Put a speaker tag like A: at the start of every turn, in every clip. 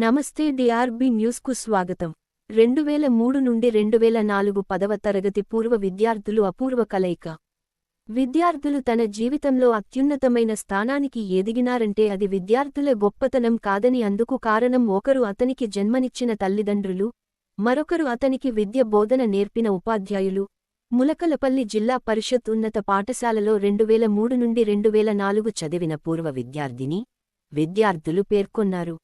A: నమస్తే డిఆర్బి న్యూస్కు స్వాగతం. రెండు వేల మూడు నుండి రెండు వేల నాలుగు పదవ తరగతి పూర్వ విద్యార్థులు అపూర్వ కలయిక. విద్యార్థులు తన జీవితంలో అత్యున్నతమైన స్థానానికి ఎదిగినారంటే అది విద్యార్థుల గొప్పతనం కాదని అందుకు కారణం ఒకరు అతనికి జన్మనిచ్చిన తల్లిదండ్రులు మరొకరు అతనికి విద్య బోధన నేర్పిన ఉపాధ్యాయులు. ములకలపల్లి జిల్లా పరిషత్ ఉన్నత పాఠశాలలో రెండు వేల మూడు నుండి రెండు వేల నాలుగు చదివిన పూర్వ విద్యార్థిని విద్యార్థులు పేర్కొన్నారు.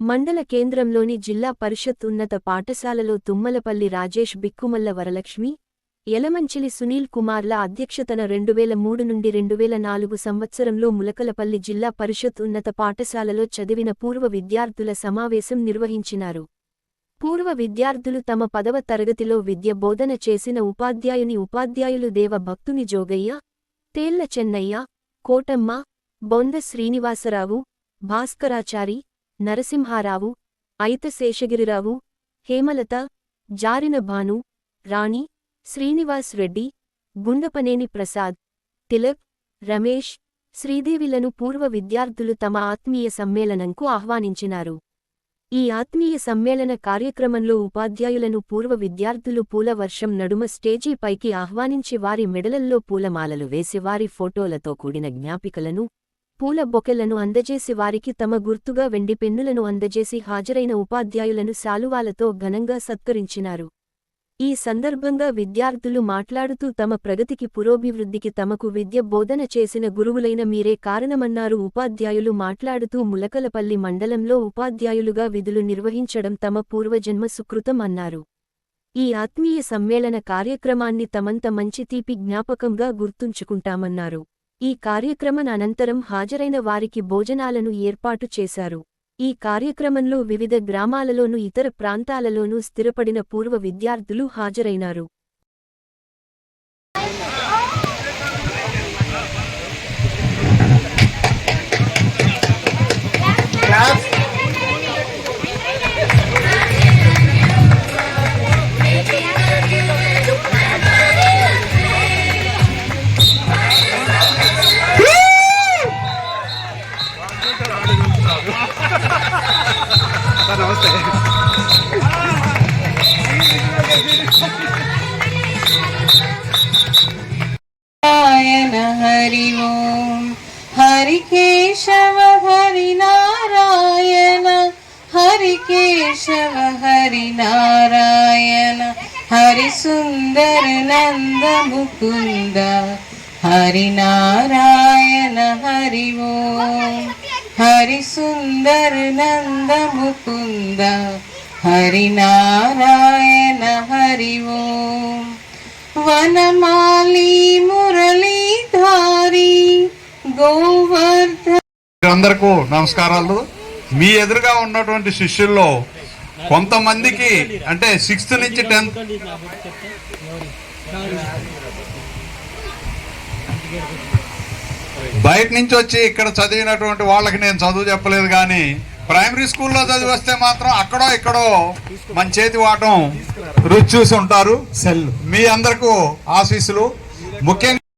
A: మండల కేంద్రంలోని జిల్లా పరిషత్ ఉన్నత పాఠశాలలో తుమ్మలపల్లి రాజేష్ బిక్కుమల్ల వరలక్ష్మి యలమంచిలి సునీల్ కుమార్ల అధ్యక్షతన రెండువేల మూడు నుండి రెండువేల నాలుగు సంవత్సరంలో ములకలపల్లి జిల్లా పరిషత్ ఉన్నత పాఠశాలలో చదివిన పూర్వ విద్యార్థుల సమావేశం నిర్వహించినారు. పూర్వ విద్యార్థులు తమ పదవ తరగతిలో విద్య బోధన చేసిన ఉపాధ్యాయుని ఉపాధ్యాయులు దేవ భక్తుని జోగయ్య తేళ్ళ చెన్నయ్య కోటమ్మ బొంద శ్రీనివాసరావు భాస్కరాచారి నరసింహారావు అయిత శేషగిరిరావు హేమలత జారిన భాను రాణి శ్రీనివాస్ రెడ్డి గుండపనేని ప్రసాద్ తిలక్ రమేష్ శ్రీదేవిలను పూర్వ విద్యార్థులు తమ ఆత్మీయ సమ్మేళనంకు ఆహ్వానించినారు. ఈ ఆత్మీయ సమ్మేళన కార్యక్రమంలో ఉపాధ్యాయులను పూర్వ విద్యార్థులు పూల వర్షం నడుమ స్టేజీ పైకి ఆహ్వానించి వారి మెడలల్లో పూలమాలలు వేసి వారి ఫోటోలతో కూడిన జ్ఞాపికలను పూల బొకెలను అందజేసి వారికి తమ గుర్తుగా వెండి పెన్నులను అందజేసి హాజరైన ఉపాధ్యాయులను శాలువాలతో ఘనంగా సత్కరించినారు. ఈ సందర్భంగా విద్యార్థులు మాట్లాడుతూ తమ ప్రగతికి పురోభివృద్ధికి తమకు విద్య బోధన చేసిన గురువులైన మీరే కారణమన్నారు. ఉపాధ్యాయులు మాట్లాడుతూ ములకలపల్లి మండలంలో ఉపాధ్యాయులుగా విధులు నిర్వహించడం తమ పూర్వజన్మ సుకృతం అన్నారు. ఈ ఆత్మీయ సమ్మేళన కార్యక్రమాన్ని తమంత మంచి తీపి జ్ఞాపకంగా గుర్తుంచుకుంటామన్నారు. ఈ కార్యక్రమం అనంతరం హాజరైన వారికి భోజనాలను ఏర్పాటు చేశారు. ఈ కార్యక్రమంలో వివిధ గ్రామాలలోనూ ఇతర ప్రాంతాలలోనూ స్థిరపడిన పూర్వ విద్యార్థులు హాజరైనారు.
B: నమస్తే
C: హరి ఓం. హరి కేశవ హరి నారాయణ. హరి కేశవ హరి నారాయణ. హరి సుందర నంద ముకుంద. హరి నారాయణ హరి హరి సుందర నంద ముకుంద హరి నారాయణ హరి ఓం. వనమాలి మురళీధారి గోవర్ధ
B: అందరికీ నమస్కారాలు. మీ ఎదురుగా ఉన్నటువంటి శిష్యుల్లో కొంతమందికి అంటే సిక్స్త్ నుంచి టెన్త్ బయట నుంచి వచ్చి ఇక్కడ చదివినటువంటి వాళ్ళకి నేను చదువు చెప్పలేదు కానీ ప్రైమరీ స్కూల్లో చదివి వస్తే మాత్రం అక్కడో ఇక్కడో మన చేతి వాటం రుచి చూసి ఉంటారు.
D: సెల్
B: మీ అందరికీ ఆశీస్సులు. ముఖ్యంగా